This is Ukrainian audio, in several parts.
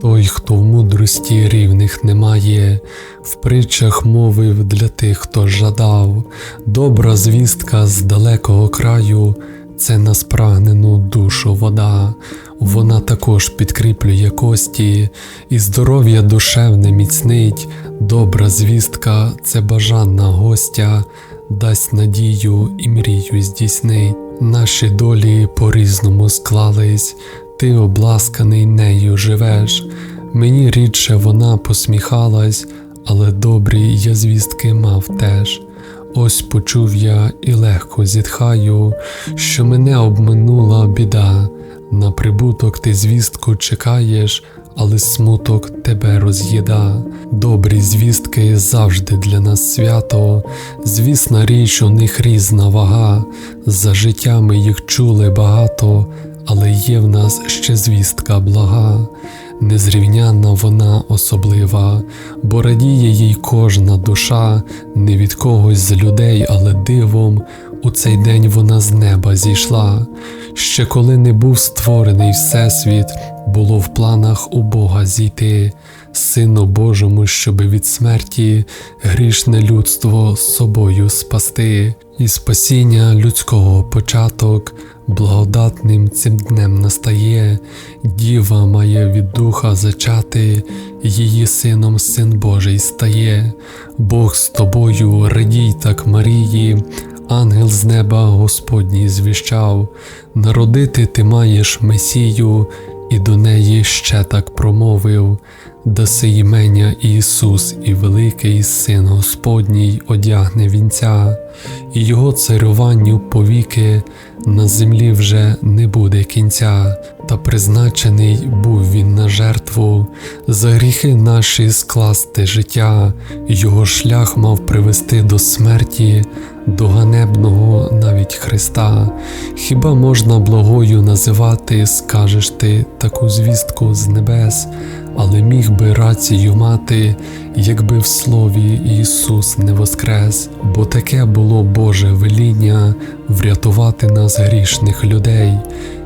Той, хто в мудрості рівних немає, в притчах мовив для тих, хто жадав, добра звістка з далекого краю, це на спрагнену душу вода, вона також підкріплює кості, і здоров'я душевне міцнить, добра звістка це бажанна гостя, дасть надію і мрію здійснить. Наші долі по-різному склались, ти обласканий нею живеш. Мені рідше вона посміхалась, але добрі я звістки мав теж. Ось почув я і легко зітхаю, що мене обминула біда. На прибуток ти звістку чекаєш, але смуток тебе роз'їда. Добрі звістки завжди для нас свято, звісна річ у них різна вага, за життя ми їх чули багато, але є в нас ще звістка блага. Незрівнянна вона особлива, бо радіє їй кожна душа, не від когось з людей, але дивом. У цей день вона з неба зійшла. Ще коли не був створений Всесвіт, було в планах у Бога зійти, Сину Божому, щоби від смерті грішне людство собою спасти, і спасіння людського початок благодатним цим днем настає, діва має від духа зачати, її сином син Божий стає, Бог з тобою, радій так Марії. Ангел з неба Господній звіщав, народити ти маєш Месію, і до неї ще так промовив, даси імення Ісус, і великий Син Господній одягне вінця, і його царюванню повіки на землі вже не буде кінця, та призначений був він на жертву, за гріхи наші скласти життя, його шлях мав привести до смерті, до ганебного навіть Христа. Хіба можна благою називати, скажеш ти таку звістку з небес, але міг би рацію мати, якби в слові Ісус не воскрес, бо таке було Боже веління врятувати нас грішних людей,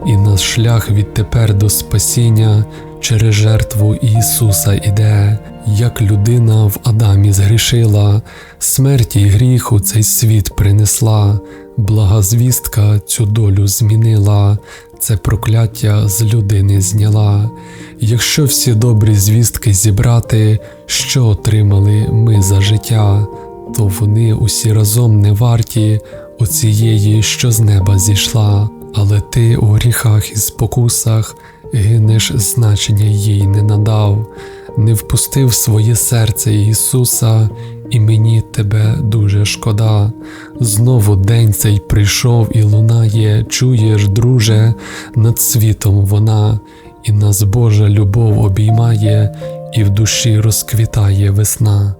і наш шлях відтепер до спасіння через жертву Ісуса іде, як людина в Адамі згрішила, смерті й гріх у цей світ принесла, блага звістка цю долю змінила, це прокляття з людини зняла. Якщо всі добрі звістки зібрати, що отримали ми за життя, то вони усі разом не варті оцієї, що з неба зійшла, але ти у гріхах і спокусах гинеш, значення їй не надав, не впустив своє серце Ісуса, і мені тебе дуже шкода. Знову день цей прийшов і лунає, чуєш, друже, над світом вона, і нас Божа любов обіймає, і в душі розквітає весна.